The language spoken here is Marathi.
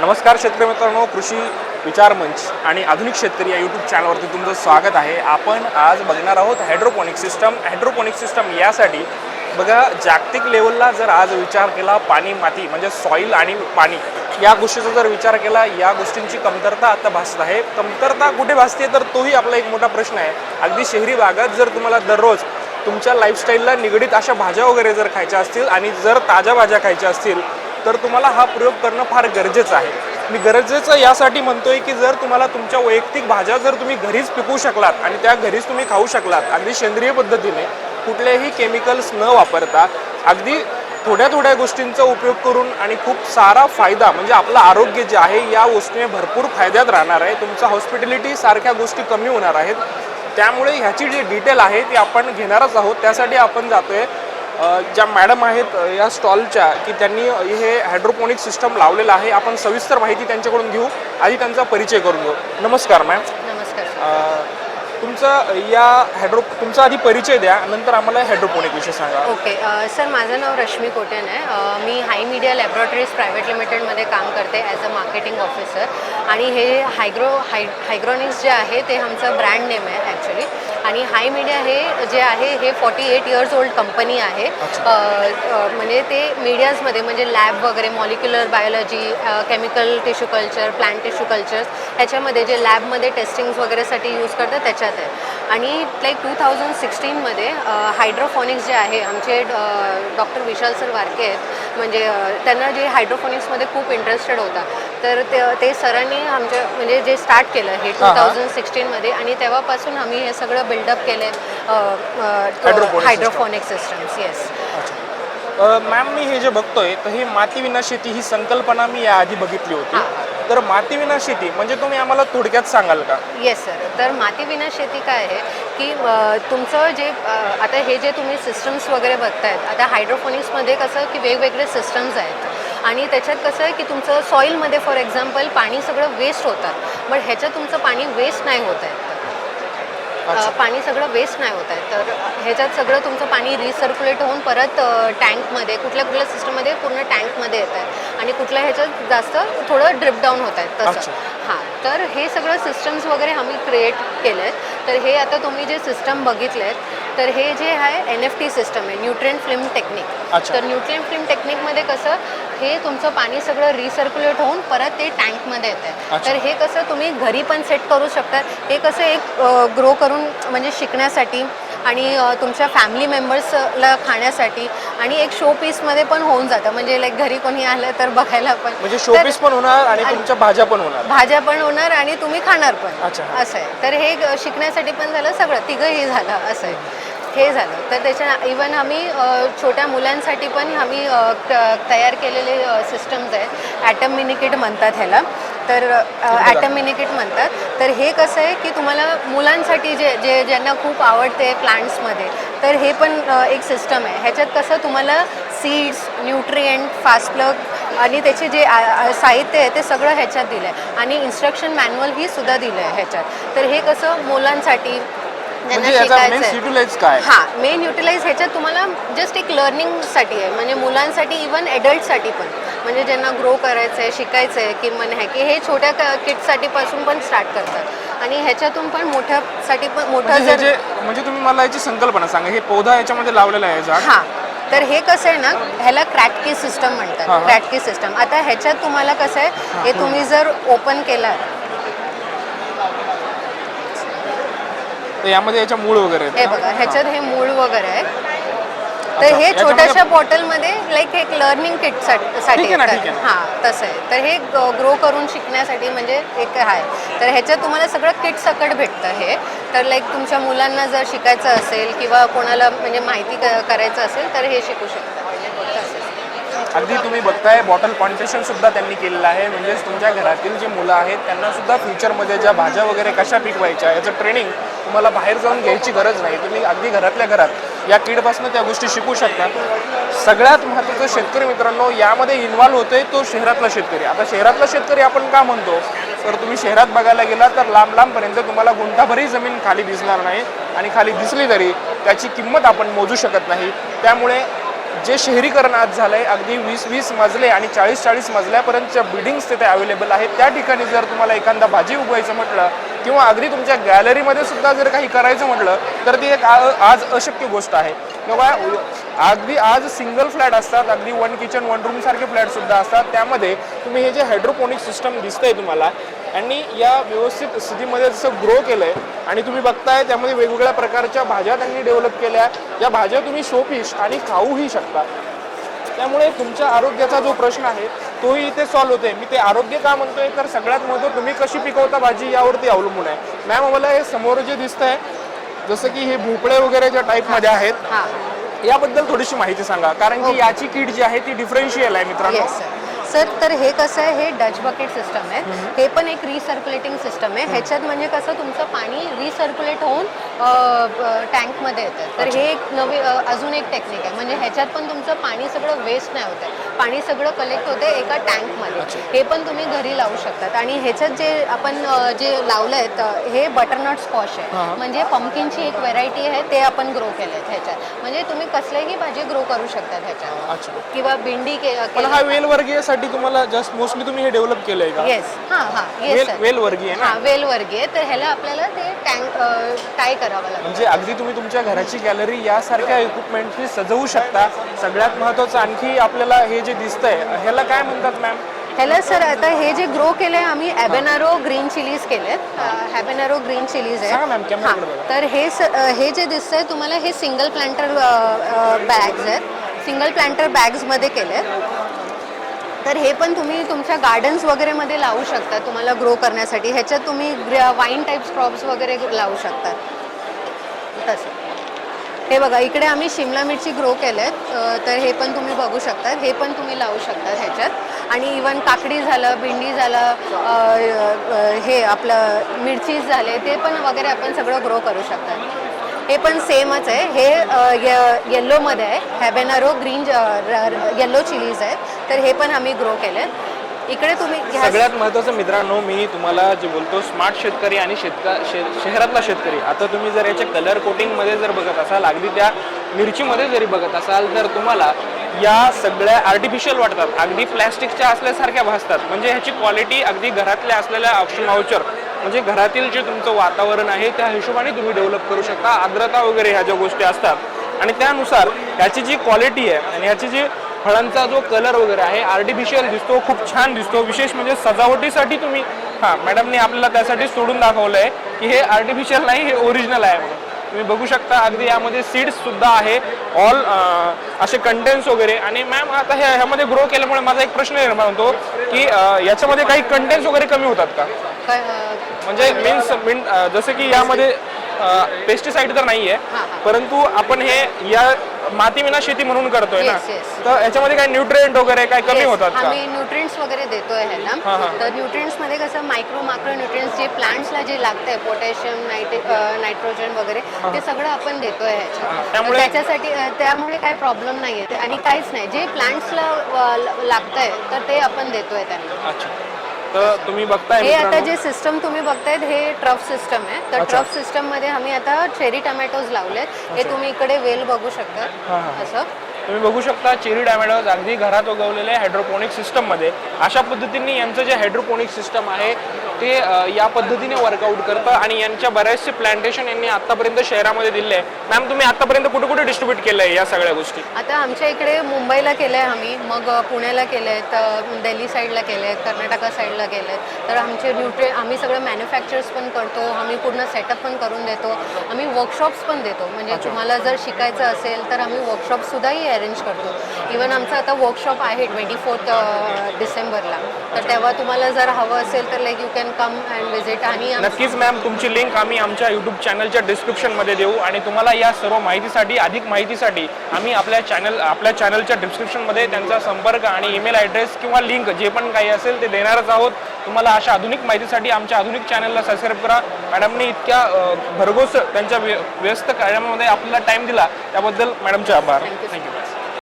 नमस्कार शेतकरी मित्रांनो कृषी विचार मंच आणि आधुनिक शेतकरी या यूट्यूब चॅनलवरती तुमचं स्वागत आहे. आपण आज बघणार आहोत हायड्रोपॉनिक सिस्टम हायड्रोपोनिक सिस्टम यासाठी बघा जागतिक लेवलला जर आज विचार केला पाणी माती म्हणजे सॉईल आणि पाणी या गोष्टीचा जर विचार केला या गोष्टींची कमतरता आता भासत आहे. कमतरता कुठे भासते? तर तोही आपला एक मोठा प्रश्न आहे. अगदी शहरी भागात जर तुम्हाला दररोज तुमच्या लाईफस्टाईलला निगडीत अशा भाज्या वगैरे जर खायच्या असतील आणि जर ताज्या भाज्या खायच्या असतील तर तुम्हाला हा प्रयोग करणं फार गरजेचं आहे. मी गरजेचं यासाठी म्हणतोय की जर तुम्हाला तुमच्या वैयक्तिक भाज्या जर तुम्ही घरीच पिकवू शकलात आणि त्या घरीच तुम्ही खाऊ शकलात अगदी सेंद्रिय पद्धतीने कुठलेही केमिकल्स न वापरता अगदी थोड्या थोड्या गोष्टींचा उपयोग करून आणि खूप सारा फायदा म्हणजे आपलं आरोग्य जे आहे या गोष्टीने भरपूर फायद्यात राहणार आहे. तुमचा हॉस्पिटॅलिटी सारख्या गोष्टी कमी होणार आहेत. त्यामुळे ह्याची जी डिटेल आहे ती आपण घेणारच आहोत. त्यासाठी आपण जातोय ज्या मॅडम आहेत या स्टॉलच्या की त्यांनी हे हायड्रोपोनिक सिस्टम लावलेलं आहे. आपण सविस्तर माहिती त्यांच्याकडून घेऊ. आधी त्यांचा परिचय करून घेऊ नमस्कार मॅम. नमस्कार तुमचा या हायड्रो तुमचा आधी परिचय द्या नंतर आम्हाला हायड्रोपोनिक विषय सांगा. ओके. सर माझं नाव रश्मी कोटेन आहे. मी हाय मीडिया लॅबॉरेटरीज प्रायव्हेट लिमिटेडमध्ये काम करते ॲज अ मार्केटिंग ऑफिसर आणि हे हायग्रो हाय हायग्रॉनिक्स जे आहे ते आमचं ब्रँड नेम आहे ॲक्च्युली आणि हाय मीडिया हे जे आहे हे forty eight years old company आहे म्हणजे ते मीडियाजमध्ये म्हणजे लॅब वगैरे molecular biology chemical tissue culture plant tissue cultures ह्याच्यामध्ये जे लॅबमध्ये टेस्टिंग्स वगैरेसाठी यूज करतात त्याच्यात आहे. आणि लाईक टू थाउजंड सिक्स्टीनमध्ये हायड्रोफॉनिक्स जे आहे आमचे डॉक्टर विशाल सर वारके आहेत. म्हणजे त्यांना जे हायड्रोफॉनिक्समध्ये खूप इंटरेस्टेड होता. तर ते ते सरांनी आमच्या म्हणजे जे स्टार्ट केलं हे टू. थाउजंड सिक्स्टीनमध्ये आणि तेव्हापासून आम्ही हे सगळं बिल्डअप केलं Hydroponic hydroponic systems yes ma'am मी हे जे बघतोय तर ही मातीविना शेती ही संकल्पना मी याआधी बघितली होती. तर मातीविना शेती म्हणजे तुम्ही आम्हाला थोडक्यात सांगाल का? येस सर तर मातीविना शेती काय आहे की तुमचं जे आता हे जे तुम्ही सिस्टम्स वगैरे बघतायत आता हायड्रोफोनिक्समध्ये कसं की वेगवेगळे सिस्टम्स आहेत. आणि त्याच्यात कसं आहे की तुमचं सॉईलमध्ये फॉर एक्झाम्पल पाणी सगळं वेस्ट होतात बट ह्याच्यात तुमचं पाणी वेस्ट नाही होत आहे. पाणी सगळं वेस्ट नाही होत आहे. तर ह्याच्यात सगळं तुमचं पाणी रिसर्क्युलेट होऊन परत टँकमध्ये कुठल्या कुठल्या सिस्टममध्ये पूर्ण टँकमध्ये येत आहे. आणि कुठल्या ह्याच्यात जास्त थोडं ड्रिप डाऊन होत आहेत अच्छा. तसं हां. तर हे सगळं सिस्टम्स वगैरे आम्ही क्रिएट केले आहेत तर हे आता तुम्ही जे सिस्टम बघितले आहेत तर हे जे आहे एन एफ टी सिस्टम आहे. Nutrient film technique. तर न्यूट्रिएंट फिल्म टेक्निकमध्ये कसं हे तुमचं पाणी सगळं रिसर्क्युलेट होऊन परत ते टँकमध्ये येत. तर हे कसं तुम्ही घरी पण सेट करू शकता हे कसं एक ग्रो करून म्हणजे शिकण्यासाठी आणि तुमच्या फॅमिली मेंबर्सला खाण्यासाठी आणि एक शो पीसमध्ये पण होऊन जातं. म्हणजे लाईक घरी कोणी आलं तर बघायला पण. म्हणजे तर- शोपीस पण होणार आणि तुमच्या भाज्या पण होणार. भाज्या पण होणार आणि तुम्ही खाणार पण. असं आहे. तर हे शिकण्यासाठी पण झालं सगळं. तिघंही झालं. असं आहे. हे झालं. तर त्याच्या इवन आम्ही छोट्या मुलांसाठी पण आम्ही तयार केलेले सिस्टम्स आहेत. ॲटम मिनिकिट म्हणतात ह्याला. तर ॲटम मिनिकिट म्हणतात. तर हे कसं आहे की तुम्हाला मुलांसाठी जे जे ज्यांना खूप आवडते प्लांट्समध्ये तर हे पण एक सिस्टम आहे. ह्याच्यात कसं तुम्हाला सीड्स न्यूट्रिएंट फास्ट प्लग आणि त्याचे जे साहित्य आहे ते सगळं ह्याच्यात दिलं आहे आणि इन्स्ट्रक्शन मॅन्युअल ही सुद्धा दिलं आहे ह्याच्यात. तर हे कसं मुलांसाठी म्हणजे याचा मेन शिकायचं आहे युटिलाइज काय? हां मेन युटिलाइज ह्याच्यात तुम्हाला जस्ट एक लर्निंगसाठी आहे. म्हणजे मुलांसाठी इवन ॲडल्टसाठी पण. म्हणजे ज्यांना ग्रो करायचं आहे शिकायचं आहे की मन आहे की हे छोट्या किटसाठी पासून पण स्टार्ट करतात. आणि ह्याच्यातून पण मोठ्यासाठी पण मोठं म्हणजे जर म्हणजे तुम्ही मला याची संकल्पना सांगा. हे पौधा याच्यामध्ये लावलेला आहे झाड हां. तर हे कसं आहे ना ह्याला क्रॅटकी सिस्टम म्हणतात. क्रॅटकी सिस्टम आता ह्याच्यात तुम्हाला कसं आहे हे तुम्ही जर ओपन केलं तर यामध्ये याच्या मूळ वगैरे आहेत. हे? बघा ह्याच्यात हे मूळ वगैरे आहे तर अच्छा, हे याच्यामध्ये- छोट्याशा बॉटलमध्ये लाईक एक लर्निंग किटसाठी ठीक आहे ना, ठीक आहे ना. हां तसं आहे. तर हे ग्रो करून शिकण्यासाठी म्हणजे एक आहे. तर ह्याच्यात तुम्हाला सगळं किट सकट भेटतं हे. तर लाईक तुमच्या मुलांना जर शिकायचं असेल किंवा कोणाला म्हणजे माहिती क- करायचं असेल तर हे शिकू शकता. अगदी तुम्ही बघताय बॉटल कॉन्टेशन सुद्धा त्यांनी केलेलं आहे. म्हणजेच तुमच्या घरातील जे मुलं आहेत त्यांना सुद्धा फ्युचरमध्ये ज्या भाज्या वगैरे कशा पिकवायच्या याचं ट्रेनिंग तुम्हाला बाहेर जाऊन घ्यायची गरज नाही. तुम्ही अगदी घरातल्या घरात या किडपासून त्या गोष्टी शिकू शकता. सगळ्यात महत्त्वाचं शेतकरी मित्रांनो यामध्ये इन्व्हॉल्व होतोय तो शहरातला शेतकरी. आता शहरातला शेतकरी आपण का म्हणतो? तर तुम्ही शहरात बघायला गेला तर लांब लांबपर्यंत तुम्हाला गुंठाभरही जमीन खाली दिसणार नाही आणि खाली दिसली तरी त्याची किंमत आपण मोजू शकत नाही. त्यामुळे जे शहरीकरण आज झालं आहे अगदी वीस वीस मजले आणि चाळीस चाळीस मजल्यापर्यंतच्या बिल्डिंग्स तिथे अवेलेबल आहेत. त्या ठिकाणी जर तुम्हाला एखादा भाजी उगवायचं म्हटलं किंवा अगदी तुमच्या गॅलरीमध्ये सुद्धा जर काही करायचं म्हटलं तर ती एक आज अशक्य गोष्ट आहे. किंवा अगदी आज सिंगल फ्लॅट असतात अगदी वन किचन वन रूम सारखे फ्लॅट सुद्धा असतात. त्यामध्ये तुम्ही हे जे हायड्रोपोनिक सिस्टम दिसतंय तुम्हाला आणि या व्यवस्थित स्थितीमध्ये जसं ग्रो केलं आहे आणि तुम्ही बघताय त्यामध्ये वेगवेगळ्या प्रकारच्या भाज्या त्यांनी डेव्हलप केल्या. या भाज्या तुम्ही शोपीस आणि खाऊही शकता. त्यामुळे तुमच्या आरोग्याचा जो प्रश्न आहे तोही इथे सॉल्व्ह होते मी ते आरोग्य का म्हणतोय? तर सगळ्यात महत्त्व तुम्ही कशी पिकवता भाजी यावरती अवलंबून आहे. मॅम मला हे समोर जे दिसतंय जसं की हे भोपळे वगैरे ज्या टाईपमध्ये आहेत हां. याबद्दल थोडीशी माहिती सांगा. कारण की याची किट जी आहे ती डिफरन्शियल आहे मित्रांनो. सर तर हे कसं आहे हे डच बकेट सिस्टम आहे. हे पण एक रिसर्क्युलेटिंग सिस्टम आहे. ह्याच्यात म्हणजे कसं तुमचं पाणी रिसर्क्युलेट होऊन टँकमध्ये येतं. तर हे एक नवी अजून एक टेक्निक आहे. म्हणजे ह्याच्यात पण तुमचं पाणी सगळं वेस्ट नाही होत आहे. पाणी सगळं कलेक्ट होते एका टँकमध्ये हे पण तुम्ही घरी लावू शकतात. आणि ह्याच्यात जे आपण जे लावलं आहे हे बटरनट स्कॉश आहे. म्हणजे पंपकिनची एक व्हेरायटी आहे ते आपण ग्रो केलं आहे ह्याच्यात. म्हणजे तुम्ही कसल्याही भाजी ग्रो करू शकतात ह्याच्यात. किंवा भेंडी के वर्गीयसाठी तुम्हाला जस्ट मोस्टली तुम्ही हे डेव्हलप केलंय का? येस हां हां. येस वेल सर वेल वर्गीय ना? हां वेल वर्गीय तर ह्याला आपल्याला ते टँक टाय करावं लागेल म्हणजे अगदी तुम्ही तुमच्या घराची गॅलरी यासारख्या इक्विपमेंटनी सजवू शकता. सगळ्यात महत्त्वाचं आणखी आपल्याला हे जे दिसतंय ह्याला काय म्हणतात मॅम ह्याला सर आता हे जे ग्रो केलं आहे आम्ही ॲबेनारो ग्रीन चिलीज केलेत. हॅबेनारो ग्रीन चिलीज सांगा मॅम, आहे कॅमेराकडे बघा. तर हे स- अ, हे जे दिसतंय तुम्हाला हे सिंगल प्लांटर बॅग्स आहेत. सिंगल प्लांटर बॅग्समध्ये केले तर हे पण तुम्ही तुमच्या गार्डन्स वगैरेमध्ये लावू शकता. तुम्हाला ग्रो करण्यासाठी. ह्याच्यात तुम्ही वाईन टाईप्स क्रॉप्स वगैरे लावू शकता. तसं. हे बघा इकडे आम्ही शिमला मिरची ग्रो केले आहेत तर हे पण तुम्ही बघू शकता. हे पण तुम्ही लावू शकता ह्याच्यात. आणि इवन काकडी झालं भेंडी झालं हे आपलं मिरचीज झाले ते पण वगैरे आपण सगळं ग्रो करू शकता. हे पण सेमच आहे. हे येल्लोमध्ये आहे. हॅबेनारो ग्रीन येल्लो चिलीज आहेत. तर हे पण आम्ही ग्रो केलेत. इकडे तुम्ही सगळ्यात महत्त्वाचं मित्रांनो मी तुम्हाला जे बोलतो स्मार्ट शेतकरी आणि शेतका शे शहरातला शेतकरी. आता तुम्ही जर याच्या कलर कोटिंगमध्ये जर बघत असाल अगदी त्या मिरचीमध्ये जरी बघत असाल तर तुम्हाला या सगळ्या आर्टिफिशियल वाटतात. अगदी प्लॅस्टिकच्या असल्यासारख्या भासतात. म्हणजे ह्याची क्वालिटी अगदी घरातल्या असलेल्या ऑप्शनाउचर म्हणजे घरातील जे तुमचं वातावरण आहे त्या हिशोबाने तुम्ही डेव्हलप करू शकता. आर्द्रता वगैरे ह्या ज्या गोष्टी असतात. आणि त्यानुसार ह्याची जी क्वालिटी आहे आणि ह्याची जी फळांचा जो कलर वगैरे आहे आर्टिफिशियल दिसतो खूप छान दिसतो. विशेष म्हणजे सजावटीसाठी तुम्ही हां मॅडमने आपल्याला त्यासाठी सोडून दाखवलं आहे की हे आर्टिफिशियल नाही हे ओरिजिनल आहे म्हणून. तुम्ही बघू शकता अगदी यामध्ये सीड्स सुद्धा आहे. ऑल असे कंटेंट्स वगैरे. आणि मॅम आता ह्या ह्यामध्ये ग्रो केल्यामुळे माझा एक प्रश्न निर्माण होतो की याच्यामध्ये काही कंटेंट्स वगैरे कमी होतात का? क- अ, म्हणजे मीन्स मीन जसं की यामध्ये पेस्टिसाइड तर नाही हां, आहे हां. परंतु आपण हे या मातीविना शेती म्हणून करतोय ना Yes, yes. तर याच्यामध्ये काही न्यूट्रिएंट वगैरे काही कमी Yes, होतात का? आम्ही न्यूट्रिएंट्स वगैरे देतोय हां, ह्याला हां. तर न्यूट्रिएंट्समध्ये कसं मायक्रो मायक्रो न्यूट्रिएंट्स जे प्लांट्सला जे लागतंय पोटॅशियम नायट्रोजन वगैरे ते सगळं आपण देतोय ह्याच्यात. तर त्यामुळे- त्याच्यासाठी अ, त्यामुळे काही प्रॉब्लेम नाही आहे आणि काहीच नाही. जे प्लांट्सला लागतंय तर ते आपण देतोय त्यांना. अच्छा. तर तुम्ही बघताय हे आता जे सिस्टम तुम्ही बघतायत हे ट्रफ सिस्टम आहे. तर अच्छा. ट्रफ सिस्टममध्ये आम्ही आता चेरी टमॅटोज लावलेत. हे तुम्ही इकडे वेल बघू शकता. असं. तुम्ही बघू शकता चेरी डॅमेडोज अगदी घरात उगवलेले हायड्रोपोनिक सिस्टममध्ये अशा पद्धतीने यांचं जे हायड्रोपोनिक सिस्टम आहे ते या पद्धतीने वर्कआउट करतं आणि यांच्या बऱ्याचशे प्लांटेशन यांनी आतापर्यंत शहरामध्ये दिले. आहे मॅम तुम्ही आतापर्यंत कुठे कुठे डिस्ट्रीब्यूट केलं आहे या सगळ्या गोष्टी? आता आमच्या इकडे मुंबईला केलं आहे आम्ही मग पुण्याला केलं आहे तर दिल्ली साईडला केलं आहे कर्नाटका साईडला केलं आहे तर आमचे न्यूट्रि आम्ही सगळं मॅन्युफॅक्चर्स पण करतो आम्ही पूर्ण सेटअप पण करून देतो. आम्ही वर्कशॉप्स पण देतो. म्हणजे तुम्हाला जर शिकायचं असेल तर आम्ही वर्कशॉपसुद्धाही अरेंज करतो. इवन आमचं आता वर्कशॉप आहे ट्वेंटी फोर्थ डिसेंबरला. तर तेव्हा तुम्हाला जर हवं असेल तर like you can come and visit आणि नक्कीच मॅम तुमची लिंक आम्ही आमच्या यूट्यूब चॅनलच्या डिस्क्रिप्शनमध्ये देऊ. आणि तुम्हाला या सर्व माहितीसाठी अधिक माहितीसाठी आम्ही आपल्या चॅनल आपल्या चॅनलच्या डिस्क्रिप्शनमध्ये त्यांचा संपर्क आणि ईमेल ॲड्रेस किंवा लिंक जे पण काही असेल ते देणारच आहोत. तुम्हाला अशा आधुनिक माहितीसाठी आमच्या आधुनिक चॅनलला सबस्क्राईब करा. मॅडमने इतक्या भरघोस त्यांच्या व्य- व्यस्त कार्यामध्ये आपल्याला टाईम दिला. त्याबद्दल मॅडमचे आभार. थँक्यू